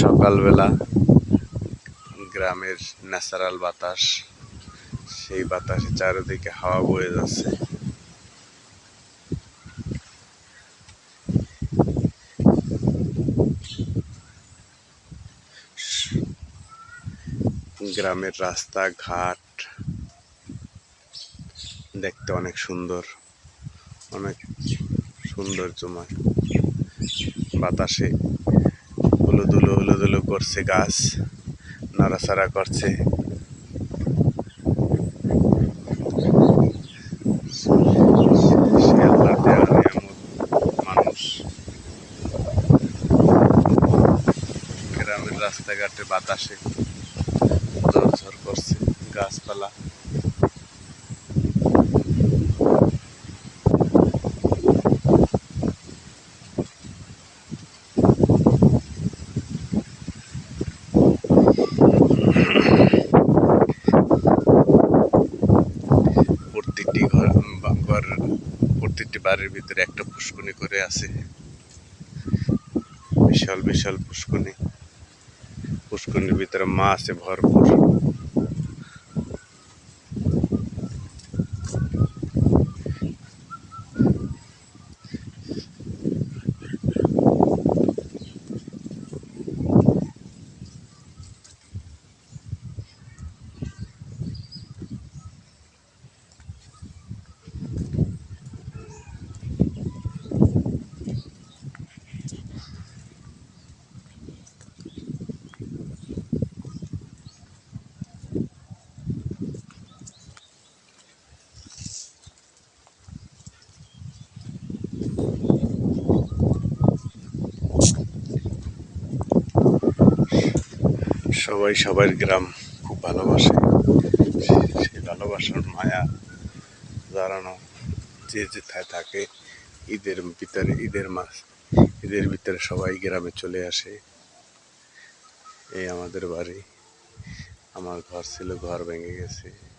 সকালবেলা গ্রামের ন্যাচারাল বাতাস, সেই বাতাসে চারিদিকে হাওয়া বয়ে যাচ্ছে। গ্রামের রাস্তা ঘাট দেখতে অনেক সুন্দর, অনেক সৌন্দর্যময় বাতাসে হলুদুলো হলুদুলো করছে গাছ নাড়াচাড়া করছে। মানুষ। গ্রামের রাস্তাঘাটে বাতাসে ঝরঝর করছে গাছপালা। প্রত্যেকটি ঘর ঘর প্রত্যেকটি বাড়ির ভিতরে একটা পুষ্কনি করে আছে। বিশাল বিশাল পুষ্কনি পুষ্কনির ভিতরে মা আছে ভরপুর। সবাই সবার গ্রাম খুব ভালোবাসে। সেই ভালোবাসার মায়া দাঁড়ানো যে যেথায় থাকে, ঈদের ভিতরে, ঈদের মাস ঈদের ভিতরে সবাই গ্রামে চলে আসে। এই আমাদের বাড়ি। আমার ঘর ছিল, ঘর ভেঙে গেছে।